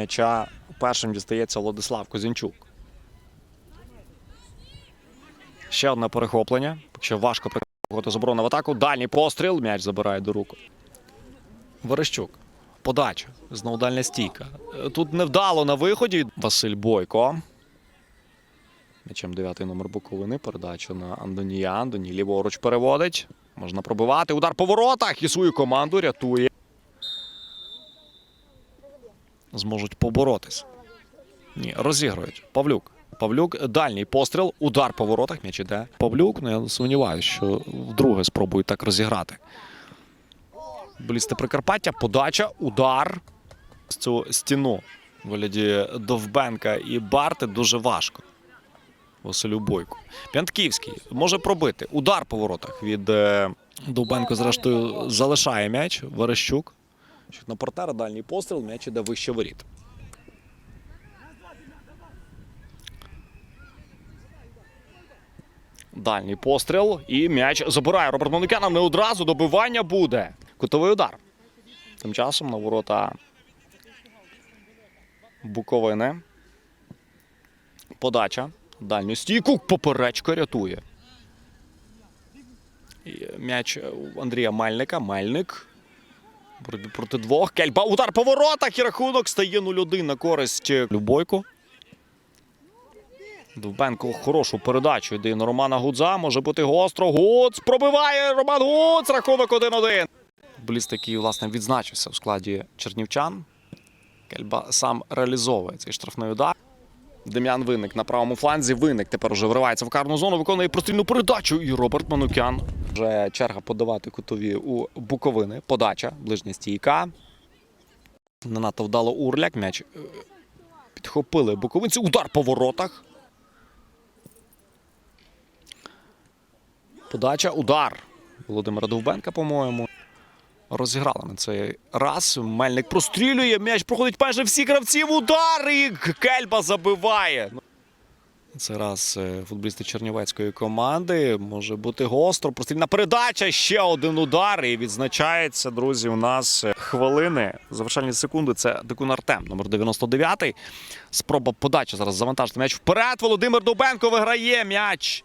М'яча першим дістається Владислав Козінчук. Ще одне перехоплення. Якщо важко прихопити заборону в атаку. Дальній постріл. М'яч забирає до рук. Верещук. Подача. Знову дальня стійка. Тут невдало на виході. Василь Бойко. М'ячем дев'ятий номер Буковини. Передача на Андонія. Андоній ліворуч переводить. Можна пробивати. Удар по воротах. І свою команду рятує. Зможуть поборотись. Ні, розігрують. Павлюк. Павлюк, дальній постріл, удар по воротах, м'яч іде. Павлюк, ну я сумніваюся, що вдруге спробують так розіграти. Блісти Прикарпаття, подача, удар. З Цю стіну вигляді Довбенка і Барти дуже важко. Василю Бойку. П'янтківський може пробити. Удар по воротах від е, Довбенко, зрештою, залишає м'яч. Верещук. На партнера, дальній постріл, м'яч іде вище воріт. Дальній постріл і м'яч забирає Роберт Манукянов. Не одразу добивання буде. Кутовий удар. Тим часом на ворота Буковини. Подача. Дальню стійку. Поперечка рятує. М'яч Андрія Мельника. Мельник. Боротьбі проти двох. Кельба. Удар по воротах і рахунок стає 0-1 на користь Любойку. Довбенко хорошу передачу йде на Романа Гудза. Може бути гостро. Гудз пробиває Роман Гудз. Рахунок 1-1. Футболіст, який, власне, відзначився в складі чернівчан. Кельба сам реалізовує цей штрафний удар. Дем'ян Винник на правому фланзі. Винник тепер уже вривається в карну зону, виконує прострільну передачу. І Роберт Манукян. Вже черга подавати кутові у Буковини. Подача, ближня стійка. Не надто вдало урляк. М'яч е, підхопили буковинці. Удар по воротах. Подача, удар. Володимира Довбенка, по-моєму. Розіграли на цей раз. Мельник прострілює. М'яч проходить майже всі гравців. Удар! І Кельба забиває. Це раз е, футболісти Чернівецької команди. Може бути гостро. Прострільна передача. Ще один удар. І відзначається, друзі, у нас е, хвилини. Завершальні секунди. Це Дикун Артем, номер 99. Спроба подачі зараз завантажити м'яч вперед. Володимир Дубенко виграє м'яч.